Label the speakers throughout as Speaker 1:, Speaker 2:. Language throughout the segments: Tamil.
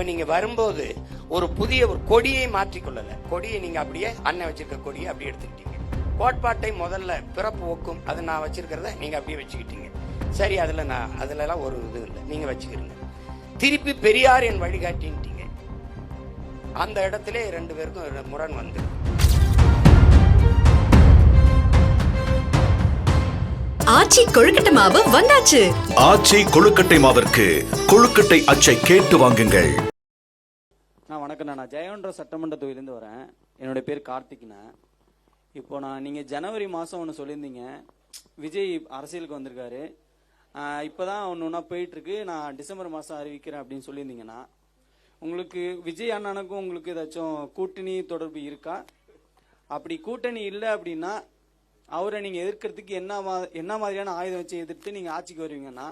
Speaker 1: இப்ப நீங்க வரும்போது ஒரு புதிய ஒரு கொடியை மாற்றிக்கொள்ளல. கொடியை நீங்க அப்படியே அண்ணன் வச்சிருக்க கொடியை அப்படியே எடுத்துக்கிட்டீங்க. கோட்பாட்டை முதல்ல பிறப்பு ஒக்கும். அது நான் வச்சிருக்கிறத நீங்க அப்படியே வச்சுக்கிட்டீங்க. சரி அதுல நான் அதுல எல்லாம் ஒரு இது இல்லை. நீங்க வச்சுக்கிறீங்க திருப்பி பெரியார் என் வழிகாட்டின்ட்டீங்க. அந்த இடத்துல ரெண்டு பேருக்கும் முரண் வந்து
Speaker 2: ஆச்சி கொழுக்கட்டை மாவு வந்தாச்சு.
Speaker 3: ஆச்சி கொழுக்கட்டை மாவிற்கு கொழுக்கட்டை அச்சை கேட்டு வாங்குங்கள்.
Speaker 4: நான் வணக்கம் நான். ஜெயவன்ற சட்டமன்ற தொகுதியிலேருந்து வரேன். என்னுடைய பேர் கார்த்திக்னா. இப்போ நான் நீங்கள் ஜனவரி மாதம் ஒன்று சொல்லியிருந்தீங்க. விஜய் அரசியலுக்கு வந்திருக்காரு. இப்போ தான் ஒன்று ஒன்றா போயிட்டுருக்கு. நான் டிசம்பர் மாதம் அறிவிக்கிறேன் அப்படின்னு சொல்லியிருந்தீங்கன்னா உங்களுக்கு விஜய் அண்ணனுக்கும் உங்களுக்கு ஏதாச்சும் கூட்டணி தொடர்பு இருக்கா? அப்படி கூட்டணி இல்லை அப்படின்னா அவரை நீங்கள் எதிர்க்கிறதுக்கு என்ன மா என்ன மாதிரியான ஆயுதம் வச்சு எதிர்த்து நீங்கள் ஆட்சிக்கு வருவீங்கன்னா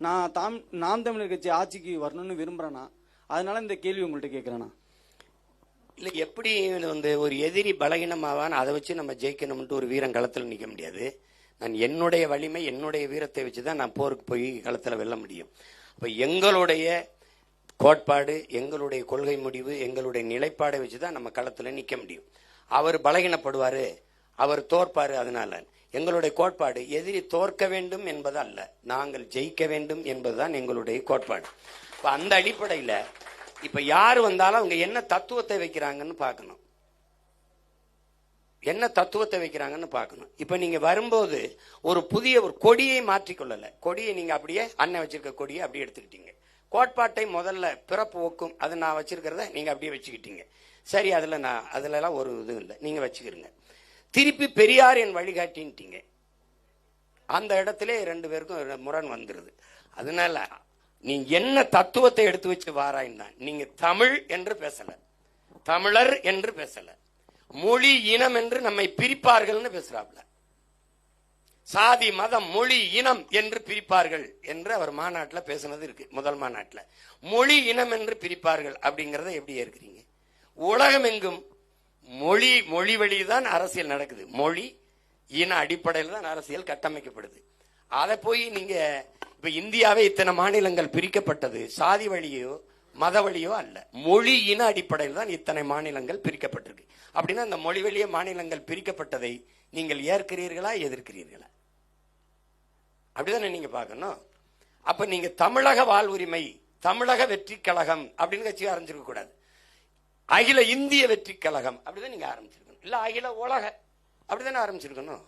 Speaker 4: நான் தாம் நாம் தமிழர் கட்சி ஆட்சிக்கு வரணும்னு விரும்புகிறேன்னா அதனால இந்த கேள்வி உங்கள்கிட்ட கேட்குறேண்ணா
Speaker 1: இல்லை எப்படி வந்து ஒரு எதிரி பலகீனமாவான் அதை வச்சு நம்ம ஜெயிக்கணும்ட்டு ஒரு வீரம் களத்தில் நிற்க முடியாது. நான் என்னுடைய வலிமை என்னுடைய வீரத்தை வச்சு தான் நான் போருக்கு போய் களத்தில் வெல்ல முடியும். அப்போ எங்களுடைய கோட்பாடு எங்களுடைய கொள்கை முடிவு எங்களுடைய நிலைப்பாடை வச்சு தான் நம்ம களத்தில் நிற்க முடியும். அவர் பலகீனப்படுவார் அவர் தோற்பார் அதனால. எங்களுடைய கோட்பாடு எதிரி தோற்க வேண்டும் என்பது அல்ல நாங்கள் ஜெயிக்க வேண்டும் என்பதுதான் எங்களுடைய கோட்பாடு. இப்ப அந்த அடிப்படையில் இப்ப யார் வந்தாலும் அவங்க என்ன தத்துவத்தை வைக்கிறாங்கன்னு பார்க்கணும். என்ன தத்துவத்தை வைக்கிறாங்கன்னு பார்க்கணும். இப்ப நீங்க வரும்போது ஒரு புதிய ஒரு கொடியை மாற்றிக்கொள்ளல. கொடியை நீங்க அப்படியே அண்ணன் வச்சிருக்க கொடியை அப்படியே எடுத்துக்கிட்டீங்க. கோட்பாட்டை முதல்ல பிறப்பு ஒக்கும் அது நான் வச்சிருக்கிறத நீங்க அப்படியே வச்சுக்கிட்டீங்க. சரி அதுல நான் அதுல எல்லாம் ஒரு இது இல்லை. நீங்க வச்சுக்கிறீங்க திருப்பி பெரியார் என் வழிகாட்டின்ட்டீங்க அந்த இடத்துல ரெண்டு பேருக்கும் முரண் வந்துடுது அதனால நீ என்ன தத்துவத்தை எடுத்து வச்சு வாராய்னா நீங்க தமிழ் என்று பேசல. தமிழர் என்று பேசல. மொழி இனம் என்று நம்மை பிரிப்பார்கள்னு பேசுறாப்ல. சாதி மதம் மொழி இனம் என்று பிரிப்பார்கள் என்று அவர் மாநாட்டில் பேசினது இருக்கு முதல் மாநாட்டில். மொழி இனம் என்று பிரிப்பார்கள் அப்படிங்கிறத எப்படி ஏற்கிறீங்க? உலகம் எங்கும் மொழி மொழி வழிதான் அரசியல் நடக்குது. மொழி இன அடிப்படையில் தான் அரசியல் கட்டமைக்கப்படுது. அதை போய் நீங்க இப்ப இந்தியாவே இத்தனை மாநிலங்கள் பிரிக்கப்பட்டது சாதி வழியோ மத வழியோ அல்ல. மொழி இன அடிப்படையில் தான் இத்தனை மாநிலங்கள் பிரிக்கப்பட்டிருக்கு. அப்படின்னா அந்த மொழி வழிய மாநிலங்கள் பிரிக்கப்பட்டதை நீங்கள் ஏற்கிறீர்களா எதிர்க்கிறீர்களா? அப்படிதானே நீங்க பார்க்கணும். அப்ப நீங்க தமிழக வாழ்வுரிமை தமிழக வெற்றி கழகம் அப்படின்னு கட்சி ஆரம்பிச்சிருக்க கூடாது. அகில இந்திய வெற்றி கழகம். அப்படிதான் நீங்க ஆரம்பிச்சிருக்கணும். இல்ல அகில உலக. அப்படிதானே ஆரம்பிச்சிருக்கணும்.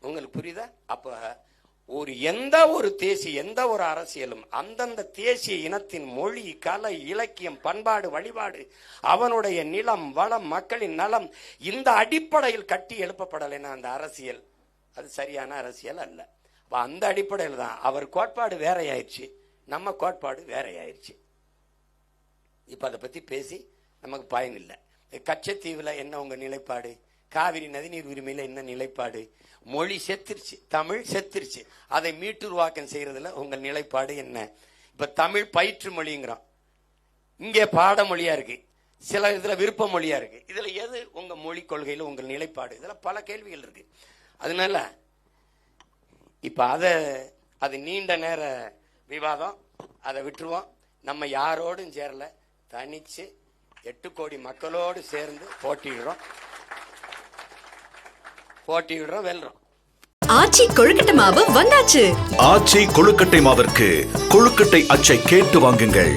Speaker 1: உங்களுக்கு புரியுதா? அப்ப ஒரு எந்த ஒரு தேசிய எந்த ஒரு அரசியலும் அந்தந்த தேசிய இனத்தின் மொழி கலை இலக்கியம் பண்பாடு வழிபாடு அவனுடைய நிலம் வளம் மக்களின் நலம் இந்த அடிப்படையில் கட்டி எழுப்பப்படலைன்னா அந்த அரசியல். அது சரியான அரசியல் அல்ல. அந்த அடிப்படையில் தான் அவர் கோட்பாடு வேறையாயிருச்சு நம்ம கோட்பாடு வேறையாயிருச்சு இப்போ அதை பற்றி பேசி நமக்கு பயன் இல்லை. கச்சத்தீவில் என்ன உங்கள் நிலைப்பாடு? காவிரி நதிநீர் உரிமையில் என்ன நிலைப்பாடு? மொழி செத்துருச்சு தமிழ் செத்துருச்சு. அதை மீட்டுருவாக்கம் செய்கிறதுல உங்கள் நிலைப்பாடு என்ன? இப்போ தமிழ் பயிற்று மொழிங்கிறோம். இங்கே பாடமொழியாக இருக்குது சில இதில் விருப்ப மொழியாக இருக்குது இதில் எது உங்கள் மொழி கொள்கையில் உங்கள் நிலைப்பாடு? இதில் பல கேள்விகள் இருக்குது அதனால இப்போ அதை அது நீண்ட நேர விவாதம். அதை விட்டுருவோம். நம்ம யாரோடும் சேரலை. தனிச்சு எட்டு கோடி மக்களோடு சேர்ந்து போட்டியிடுறோம். போட்டியிடுறோம் வெல்றோம்.
Speaker 2: ஆச்சி கொழுக்கட்டை மாவு வந்தாச்சு.
Speaker 3: ஆச்சி கொழுக்கட்டை மாவிற்கு கொழுக்கட்டை அச்சை கேட்டு வாங்குங்கள்.